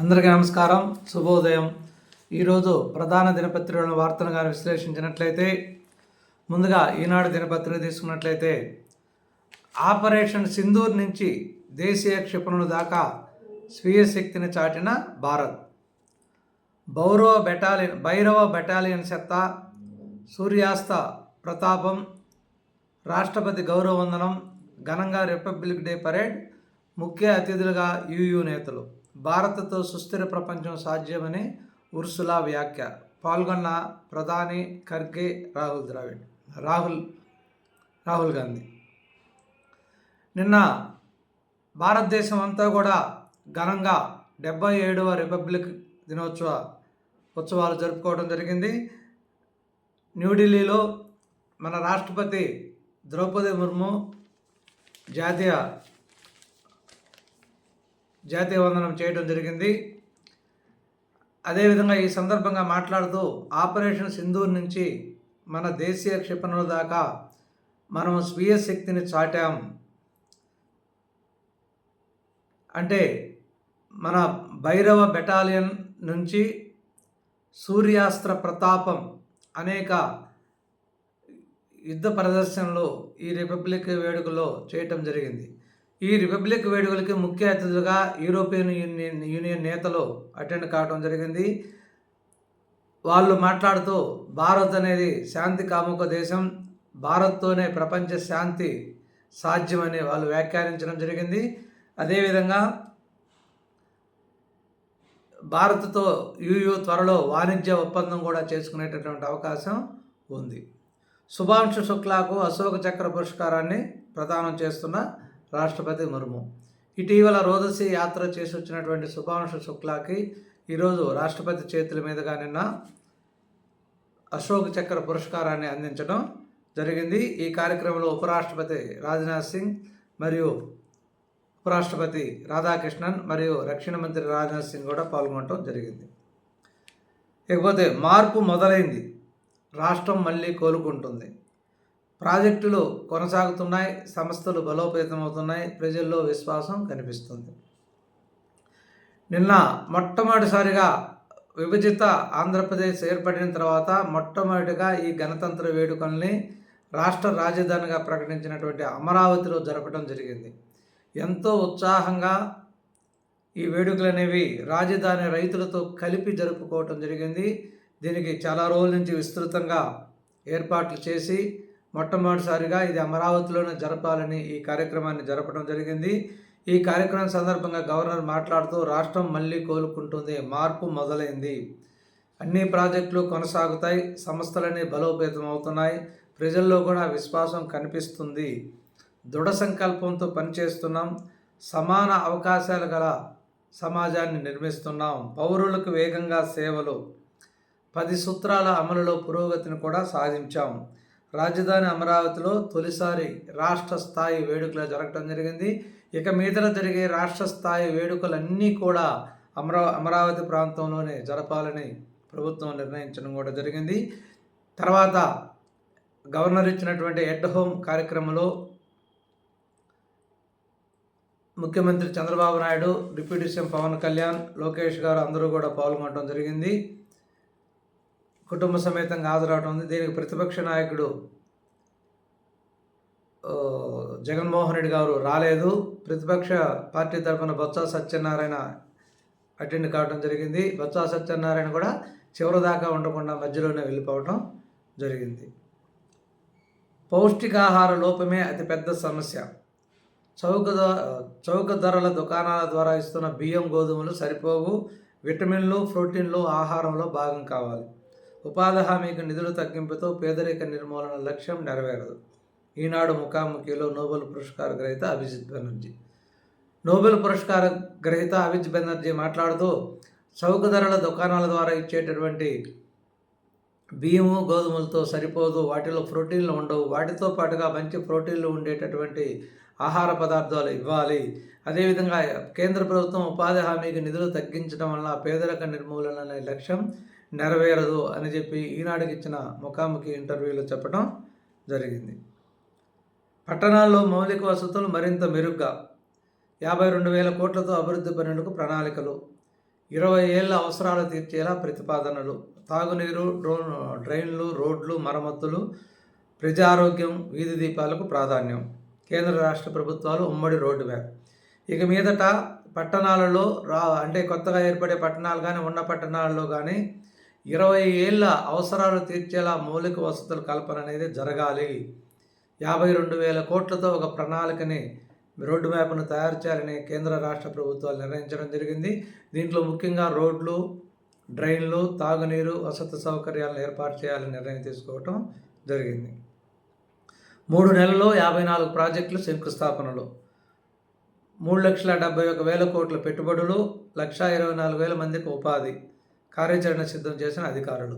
అందరికీ నమస్కారం. శుభోదయం. ఈరోజు ప్రధాన దినపత్రికలను వార్తలను కానీ విశ్లేషించినట్లయితే ముందుగా ఈనాడు దినపత్రిక తీసుకున్నట్లయితే ఆపరేషన్ సింధూర్ నుంచి దేశీయ క్షిపణుల దాకా స్వీయ శక్తిని చాటిన భారత్. బౌరవ బెటాలియన్ భైరవ బెటాలియన్ సత్తా సూర్యాస్త ప్రతాపం రాష్ట్రపతి గౌరవ వందనం ఘనంగా రిపబ్లిక్ డే పరేడ్ ముఖ్య అతిథులుగా యూయూ నేతలు. భారత్తో సుస్థిర ప్రపంచం సాధ్యమని ఉర్సులా వ్యాఖ్య. పాల్గొన్న ప్రధాని ఖర్గే రాహుల్ ద్రావిడ్ రాహుల్ రాహుల్ గాంధీ. నిన్న భారతదేశం అంతా కూడా ఘనంగా డెబ్బై ఏడవ రిపబ్లిక్ దినోత్సవ ఉత్సవాలు జరుపుకోవడం జరిగింది. న్యూఢిల్లీలో మన రాష్ట్రపతి ద్రౌపది ముర్ము జాతీయ జాతీయ వందనం చేయడం జరిగింది. అదేవిధంగా ఈ సందర్భంగా మాట్లాడుతూ ఆపరేషన్ సింధూర్ నుంచి మన దేశీయ క్షిపణుల దాకా మనం స్వీయ శక్తిని చాటాం. అంటే మన భైరవ బెటాలియన్ నుంచి సూర్యాస్త్ర ప్రతాపం అనేక యుద్ధ ప్రదర్శనలు ఈ రిపబ్లిక్ వేడుకలో చేయటం జరిగింది. ఈ రిపబ్లిక్ వేడుకలకి ముఖ్య అతిథులుగా యూరోపియన్ యూనియన్ యూనియన్ నేతలు అటెండ్ కావడం జరిగింది. వాళ్ళు మాట్లాడుతూ భారత్ అనేది శాంతి కాముక దేశం. భారత్తోనే ప్రపంచ శాంతి సాధ్యమని వాళ్ళు వ్యాఖ్యానించడం జరిగింది. అదేవిధంగా భారత్తో యూయూ త్వరలో వాణిజ్య ఒప్పందం కూడా చేసుకునేటటువంటి అవకాశం ఉంది. శుభాంశు శుక్లాకు అశోక చక్ర పురస్కారాన్ని ప్రదానం చేస్తున్న రాష్ట్రపతి ముర్ము. ఇటీవల రోదసి యాత్ర చేసి వచ్చినటువంటి శుభాంశు శుక్లాకి ఈరోజు రాష్ట్రపతి చేతుల మీదుగా నిన్న అశోక్ చక్ర పురస్కారాన్ని అందించడం జరిగింది. ఈ కార్యక్రమంలో ఉపరాష్ట్రపతి రాజ్నాథ్ సింగ్ మరియు ఉపరాష్ట్రపతి రాధాకృష్ణన్ మరియు రక్షణ మంత్రి రాజ్నాథ్ సింగ్ కూడా పాల్గొనడం జరిగింది. ఇకపోతే మార్పు మొదలైంది. రాష్ట్రం మళ్ళీ కోలుకుంటుంది. ప్రాజెక్టులు కొనసాగుతున్నాయి సంస్థలు బలోపేతమవుతున్నాయి ప్రజల్లో విశ్వాసం కనిపిస్తుంది. నిన్న మొట్టమొదటిసారిగా విభజిత ఆంధ్రప్రదేశ్ ఏర్పడిన తర్వాత మొట్టమొదటిగా ఈ గణతంత్ర వేడుకల్ని రాష్ట్ర రాజధానిగా ప్రకటించినటువంటి అమరావతిలో జరపడం జరిగింది. ఎంతో ఉత్సాహంగా ఈ వేడుకలు అనేవి రాజధాని రైతులతో కలిపి జరుపుకోవటం జరిగింది. దీనికి చాలా రోజుల నుంచి విస్తృతంగా ఏర్పాట్లు చేసి మొట్టమొదటిసారిగా ఇది అమరావతిలోనే జరపాలని ఈ కార్యక్రమాన్ని జరపడం జరిగింది. ఈ కార్యక్రమం సందర్భంగా గవర్నర్ మాట్లాడుతూ రాష్ట్రం మళ్ళీ కోలుకుంటుంది మార్పు మొదలైంది. అన్ని ప్రాజెక్టులు కొనసాగుతాయి సంస్థలన్నీ బలోపేతం అవుతున్నాయి ప్రజల్లో కూడా విశ్వాసం కనిపిస్తుంది. దృఢ సంకల్పంతో పనిచేస్తున్నాం సమాన అవకాశాలు గల సమాజాన్ని నిర్మిస్తున్నాం పౌరులకు వేగంగా సేవలు పది సూత్రాల అమలులో పురోగతిని కూడా సాధించాం. రాజధాని అమరావతిలో తొలిసారి రాష్ట్ర స్థాయి వేడుకలు జరగడం జరిగింది. ఇక మీదట జరిగే రాష్ట్ర స్థాయి వేడుకలన్నీ కూడా అమరా అమరావతి ప్రాంతంలోనే జరపాలని ప్రభుత్వం నిర్ణయించడం కూడా జరిగింది. తర్వాత గవర్నర్ ఇచ్చినటువంటి ఎట్ హోమ్ కార్యక్రమంలో ముఖ్యమంత్రి చంద్రబాబు నాయుడు డిప్యూటీ సీఎం పవన్ కళ్యాణ్ లోకేష్ గారు అందరూ కూడా పాల్గొనడం జరిగింది. కుటుంబ సమేతంగా హాజరవడం ఉంది. దీనికి ప్రతిపక్ష నాయకుడు జగన్మోహన్ రెడ్డి గారు రాలేదు. ప్రతిపక్ష పార్టీ తరఫున బొత్స సత్యనారాయణ అటెండ్ కావడం జరిగింది. బొత్స సత్యనారాయణ కూడా చివరి దాకా ఉండకుండా మధ్యలోనే వెళ్ళిపోవటం జరిగింది. పౌష్టికాహార లోపమే అతిపెద్ద సమస్య. చౌక చౌక ధరల దుకాణాల ద్వారా ఇస్తున్న బియ్యం గోధుమలు సరిపోవు. విటమిన్లు ప్రోటీన్లు ఆహారంలో భాగం కావాలి. ఉపాధి హామీకి నిధులు తగ్గింపుతో పేదరిక నిర్మూలన లక్ష్యం నెరవేరదు. ఈనాడు ముఖాముఖిలో నోబెల్ పురస్కార గ్రహీత అభిజిత్ బెనర్జీ. నోబెల్ పురస్కార గ్రహీత అభిజిత్ బెనర్జీ మాట్లాడుతూ చౌక ధరల దుకాణాల ద్వారా ఇచ్చేటటువంటి బియ్యము గోధుమలతో సరిపోదు వాటిలో ప్రోటీన్లు ఉండవు. వాటితో పాటుగా మంచి ప్రోటీన్లు ఉండేటటువంటి ఆహార పదార్థాలు ఇవ్వాలి. అదేవిధంగా కేంద్ర ప్రభుత్వం ఉపాధి హామీకి నిధులు తగ్గించడం వల్ల పేదరిక నిర్మూలన అనే లక్ష్యం నెరవేరదు అని చెప్పి ఈనాడుకి ఇచ్చిన ముఖాముఖి ఇంటర్వ్యూలో చెప్పడం జరిగింది. పట్టణాల్లో మౌలిక వసతులు మరింత మెరుగ్గా యాభై రెండు వేల కోట్లతో అభివృద్ధి పనులకు ప్రణాళికలు ఇరవై ఏళ్ళ అవసరాలు తీర్చేలా ప్రతిపాదనలు తాగునీరు డ్రో డ్రైన్లు రోడ్లు మరమ్మతులు ప్రజారోగ్యం వీధి దీపాలకు ప్రాధాన్యం. కేంద్ర రాష్ట్ర ప్రభుత్వాలు ఉమ్మడి రోడ్డు మ్యాప్. ఇక మీదట పట్టణాలలో రా అంటే కొత్తగా ఏర్పడే పట్టణాలు కానీ ఉన్న పట్టణాలలో కానీ ఇరవై ఏళ్ళ అవసరాలు తీర్చేలా మౌలిక వసతుల కల్పన అనేది జరగాలి. యాభై రెండు వేల కోట్లతో ఒక ప్రణాళికని రోడ్డు మ్యాప్ను తయారు చేయాలని కేంద్ర రాష్ట్ర ప్రభుత్వాలు నిర్ణయించడం జరిగింది. దీంట్లో ముఖ్యంగా రోడ్లు డ్రైన్లు తాగునీరు వసతి సౌకర్యాలను ఏర్పాటు చేయాలని నిర్ణయం తీసుకోవటం జరిగింది. మూడు నెలల్లో యాభై నాలుగు ప్రాజెక్టులు శంకుస్థాపనలు. మూడు లక్షల డెబ్బై ఒక వేల కోట్ల పెట్టుబడులు లక్ష ఇరవై నాలుగు వేల మందికి ఉపాధి. కార్యాచరణ సిద్ధం చేసిన అధికారులు.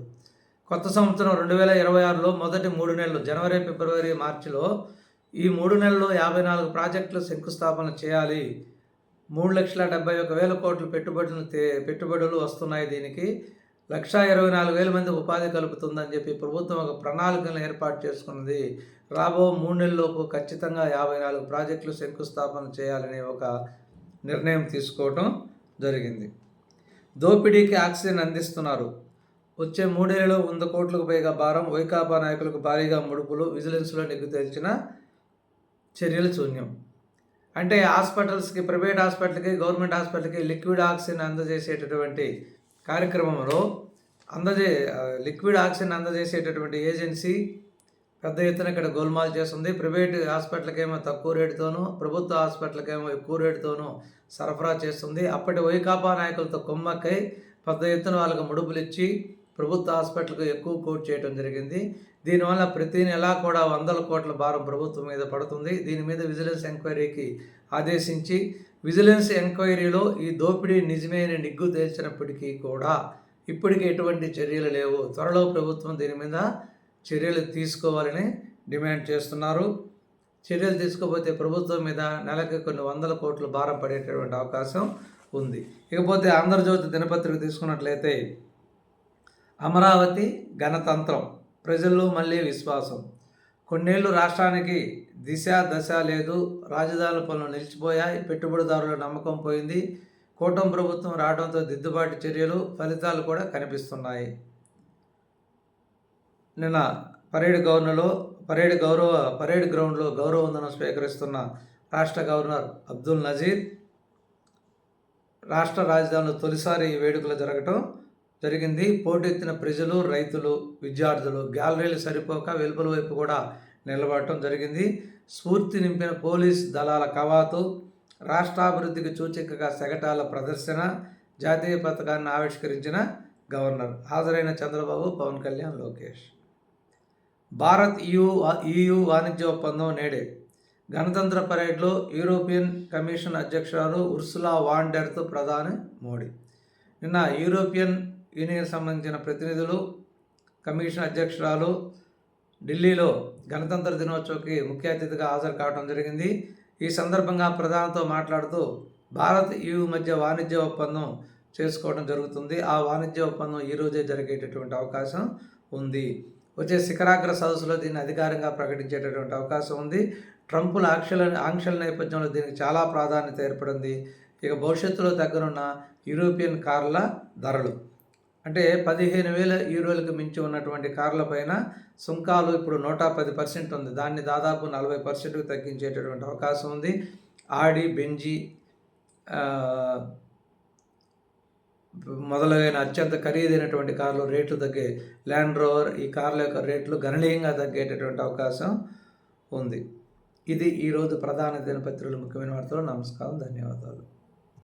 కొత్త సంవత్సరం రెండు వేల ఇరవై ఆరులో మొదటి మూడు నెలలు జనవరి ఫిబ్రవరి మార్చిలో ఈ మూడు నెలల్లో యాభై నాలుగు ప్రాజెక్టులు శంకుస్థాపన చేయాలి. మూడు లక్షల డెబ్బై ఒక వేల కోట్లు పెట్టుబడులు పెట్టుబడులు వస్తున్నాయి దీనికి. లక్షా ఇరవై నాలుగు వేల మంది ఉపాధి కలుపుతుందని చెప్పి ప్రభుత్వం ఒక ప్రణాళికను ఏర్పాటు చేసుకున్నది. రాబో మూడు నెలల్లోపు ఖచ్చితంగా యాభై నాలుగు ప్రాజెక్టులు శంకుస్థాపన చేయాలనే ఒక నిర్ణయం తీసుకోవటం జరిగింది. దోపిడీకి ఆక్సిజన్ అందిస్తున్నారు. వచ్చే మూడేళ్ళలో వంద కోట్లకు పైగా భారం వైకాపా నాయకులకు భారీగా ముడుపులు విజిలెన్స్లో నిగ్గు తెచ్చిన చర్యలు శూన్యం. అంటే హాస్పిటల్స్కి ప్రైవేట్ హాస్పిటల్కి గవర్నమెంట్ హాస్పిటల్కి లిక్విడ్ ఆక్సిజన్ అందజేసేటటువంటి కార్యక్రమంలో అందజే లిక్విడ్ ఆక్సిజన్ అందజేసేటటువంటి ఏజెన్సీ పెద్ద ఎత్తున ఇక్కడ గోల్మాల్ చేస్తుంది. ప్రైవేట్ హాస్పిటల్కేమో తక్కువ రేటుతోనూ ప్రభుత్వ హాస్పిటల్కేమో ఎక్కువ రేటుతోనూ సరఫరా చేస్తుంది. అప్పటి వైకాపా నాయకులతో కొమ్మక్కై పెద్ద ఎత్తున వాళ్ళకి ముడుపులు ఇచ్చి ప్రభుత్వ హాస్పిటల్కు ఎక్కువ కోట్ చేయడం జరిగింది. దీనివల్ల ప్రతి నెలా కూడా వందల కోట్ల భారం ప్రభుత్వం మీద పడుతుంది. దీని మీద విజిలెన్స్ ఎంక్వైరీకి ఆదేశించి విజిలెన్స్ ఎంక్వైరీలో ఈ దోపిడీ నిజమైన నిగ్గు తేల్చినప్పటికీ కూడా ఇప్పటికీ ఎటువంటి చర్యలు లేవు. త్వరలో ప్రభుత్వం దీని మీద చర్యలు తీసుకోవాలని డిమాండ్ చేస్తున్నారు. చర్యలు తీసుకోకపోతే ప్రభుత్వం మీద నెలకి కొన్ని వందల కోట్లు భారం పడేటటువంటి అవకాశం ఉంది. ఇకపోతే ఆంధ్రజ్యోతి దినపత్రిక తీసుకున్నట్లయితే అమరావతి గణతంత్రం ప్రజల్లో మళ్ళీ విశ్వాసం. కొన్నేళ్ళు రాష్ట్రానికి దిశ దశ లేదు. రాజధాని పనులు నిలిచిపోయాయి. పెట్టుబడిదారుల నమ్మకం పోయింది. కూటమి ప్రభుత్వం రావడంతో దిద్దుబాటు చర్యలు ఫలితాలు కూడా కనిపిస్తున్నాయి. నిన్న పరేడ్ గవర్నర్లో పరేడ్ గౌరవ పరేడ్ గ్రౌండ్లో గౌరవ వందనం స్వీకరిస్తున్న రాష్ట్ర గవర్నర్ అబ్దుల్ నజీర్ రాష్ట్ర రాజధానిలో తొలిసారి ఈ వేడుకలు జరగటం జరిగింది. పోటెత్తిన ప్రజలు రైతులు విద్యార్థులు గ్యాలరీలు సరిపోక వెలుపల వైపు కూడా నిలబడటం జరిగింది. స్ఫూర్తి నింపిన పోలీస్ దళాల కవాతు రాష్ట్రాభివృద్ధికి సూచికగా సెగటాల ప్రదర్శన జాతీయ పథకాన్ని ఆవిష్కరించిన గవర్నర్. హాజరైన చంద్రబాబు పవన్ కళ్యాణ్ లోకేష్. భారత్ యు ఈయు వాణిజ్య ఒప్పందం నేడే. గణతంత్ర పరేడ్లో యూరోపియన్ కమిషన్ అధ్యక్షురాలు ఉర్సులా వాండెర్తో ప్రధాని మోడీ. నిన్న యూరోపియన్ యూనియన్ సంబంధించిన ప్రతినిధులు కమిషన్ అధ్యక్షురాలు ఢిల్లీలో గణతంత్ర దినోత్సవకి ముఖ్య అతిథిగా హాజరు కావడం జరిగింది. ఈ సందర్భంగా ప్రధానితో మాట్లాడుతూ భారత్ యు మధ్య వాణిజ్య ఒప్పందం చేసుకోవడం జరుగుతుంది. ఆ వాణిజ్య ఒప్పందం ఈరోజే జరిగేటటువంటి అవకాశం ఉంది. వచ్చే శిఖరాగ్ర సదస్సులో దీన్ని అధికారంగా ప్రకటించేటటువంటి అవకాశం ఉంది. ట్రంపుల ఆంక్షల ఆంక్షల నేపథ్యంలో దీనికి చాలా ప్రాధాన్యత ఏర్పడింది. ఇక భవిష్యత్తులో దగ్గరున్న యూరోపియన్ కార్ల ధరలు. అంటే పదిహేను వేల యూరోలకు మించి ఉన్నటువంటి కార్ల పైన సుంకాలు ఇప్పుడు నూట పది పర్సెంట్ ఉంది. దాన్ని దాదాపు నలభై పర్సెంట్కి తగ్గించేటటువంటి అవకాశం ఉంది. ఆడి బెంజీ మొదలైన అత్యంత ఖరీదైనటువంటి కార్లు రేట్లు తగ్గే ల్యాండ్ రోవర్ ఈ కార్ల యొక్క రేట్లు గణనీయంగా తగ్గేటటువంటి అవకాశం ఉంది. ఇది ఈరోజు ప్రధాన దినపత్రికలు ముఖ్యమైన వార్తలు. నమస్కారం. ధన్యవాదాలు.